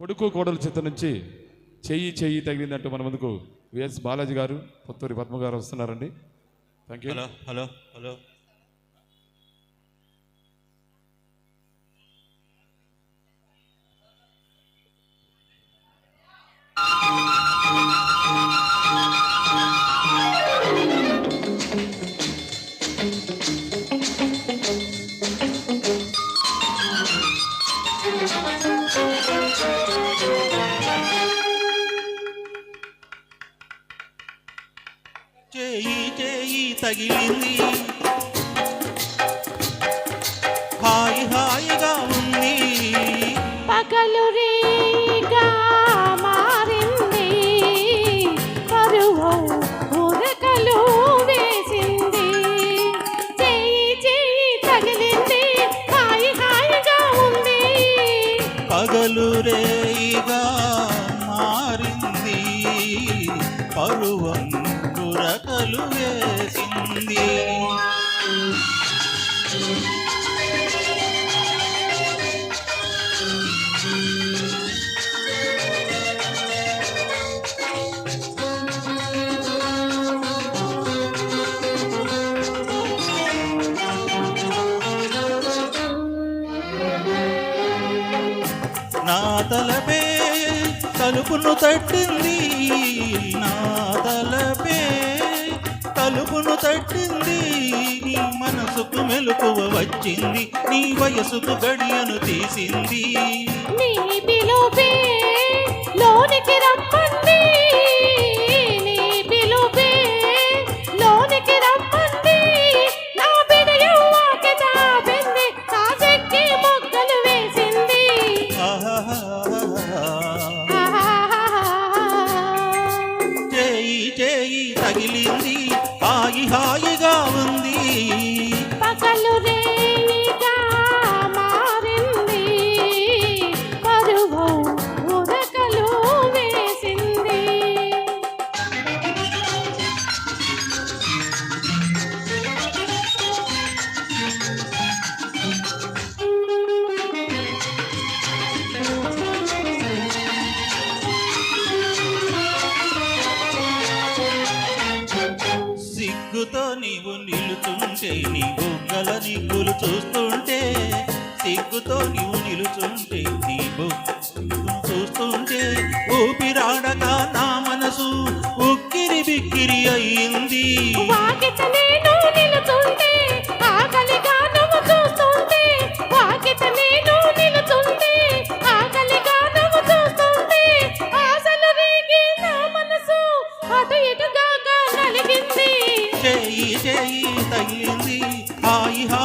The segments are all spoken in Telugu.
కొడుకు కోడల చేత నుంచి చెయ్యి చెయ్యి తగిలిందంటూ మన ముందుకు విఎస్ బాలాజీ గారు పుత్తూరి పద్మ గారు వస్తున్నారండి. Thank you hello hello hello. చేయి చేయి తగిలింది. హాయి హాయిగా ఉంది. పగలు రేగా మారింది. పరువు ఉరకలు వేసింది. చెయ్యి చెయ్యి తగిలింది. హాయి హాయిగా ఉంది. పగలు రేయిగా నా తలపే తలుపును తట్టింది. నా తలపే తలుపును తట్టింది. నీ మనసుకు మెలకువ వచ్చింది. నీ వయసుకు గడియను తీసింది. மனதிலிருந்து సిగ్గుతో నీవు నిలుచుంటే నీ బొగ్గల నిగ్గులు చూస్తుంటే సిగ్గుతో నీవు నిలుచుంటే నీ బొగ్గ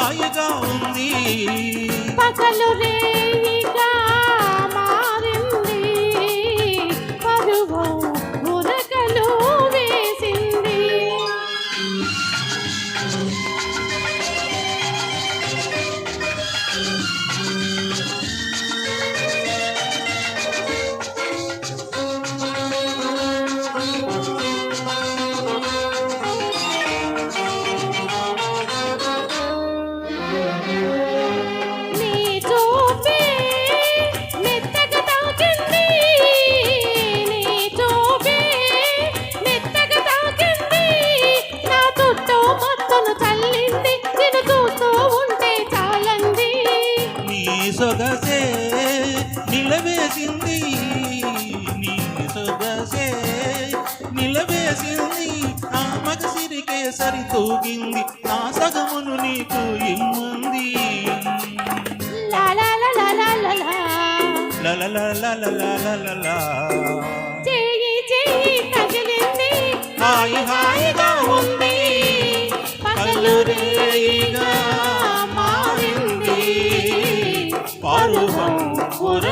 హాయిగా ఉంది. పగలు రేయిగా మారింది. పరువు ఉరకలు వేసింది. తల్లింది నేను చూస్తూ ఉంటే చాలంది నీ సొగసే నిలవేసింది నీ సొగసే నిలవేసింది ఆ మగసిరికే సరి తూగింది నా సగమును నీకు ఇమ్మంది చేయి చేయి తగిలింది హాయి హాయి பருவம் ஒரு